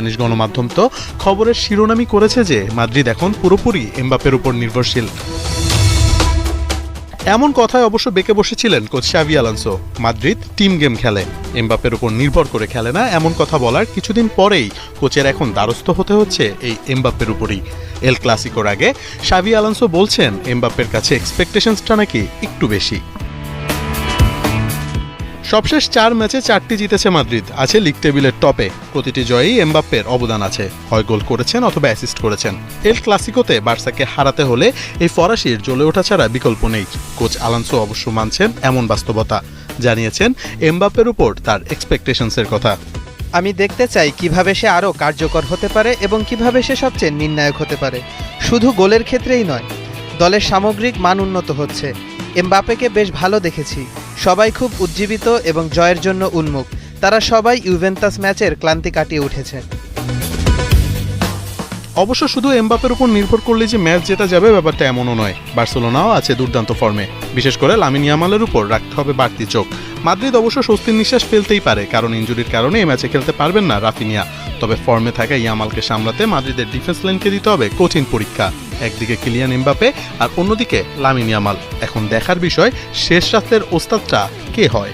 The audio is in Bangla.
স্প্যানিশ গণমাধ্যম তো খবরের শিরোনামই করেছে যে মাদ্রিদ এখন পুরোপুরি এমবাপের উপর নির্ভরশীল। এমন কথায় অবশ্য বেঁকে বসেছিলেন কোচ শাভি আলানসো। মাদ্রিদ টিম গেম খেলে। এমবাপের উপর নির্ভর করে খেলে না এমন কথা বলার কিছুদিন পরেই কোচের এখন দ্বারস্থ হতে হচ্ছে এই এমবাপ্পের উপরই। এল ক্লাসিকোর আগে শাভি আলানসো বলছেন, এমবাপ্পের কাছে এক্সপেকটেশনসটা নাকি একটু বেশি। সবশেষ চার ম্যাচে চারটি জিতেছে মাদ্রিদ। আছে লিগ টেবিলের টপে। প্রতিটি জয়েই এমবাপ্পের অবদান আছে। হয় গোল করেছেন অথবা অ্যাসিস্ট করেছেন। এল ক্লাসিকোতে বার্সাকে হারাতে হলে এই ফরাসির জ্বলে ওঠা ছাড়া বিকল্প নেই। কোচ আলানসো অবশ্য মানছেন এমন বাস্তবতা। জানিয়েছেন এমবাপ্পের উপর তার এক্সপেকটেশনসের কথা। আমি দেখতে চাই কীভাবে সে আরও কার্যকর হতে পারে এবং কীভাবে সে সবচেয়ে নির্ণায়ক হতে পারে। শুধু গোলের ক্ষেত্রেই নয়, দলের সামগ্রিক মান উন্নত হচ্ছে। এমবাপেকে বেশ ভালো দেখেছি। সবাই খুব উজ্জীবিত এবং জয়ের জন্য উন্মুখ। তারা সবাই ইউভেন্টাস ম্যাচের ক্লান্তি কাটিয়ে উঠেছে। অবশ্য শুধু এমবাপের উপর নির্ভর করলে যে ম্যাচ জেতা যাবে ব্যাপারটা এমনও নয়। বার্সেলোনাও আছে দুর্দান্ত ফর্মে। বিশেষ করে লামিন ইয়ামালের উপর রাখতে হবে বাড়তি চোখ। মাদ্রিদ অবশ্য স্বস্তির নিঃশ্বাস ফেলতেই পারে, কারণ ইঞ্জুরির কারণে এই ম্যাচে খেলতে পারবেন না রাফিনিয়া। তবে ফর্মে থাকা ইয়ামালকে সামলাতে মাদ্রিদের ডিফেন্স লাইনকে দিতে হবে কঠিন পরীক্ষা। একদিকে কিলিয়ান এমবাপে আর অন্যদিকে লামিন ইয়ামাল। এখন দেখার বিষয় শেষ রাত্রের ওস্তাদটা কে হয়?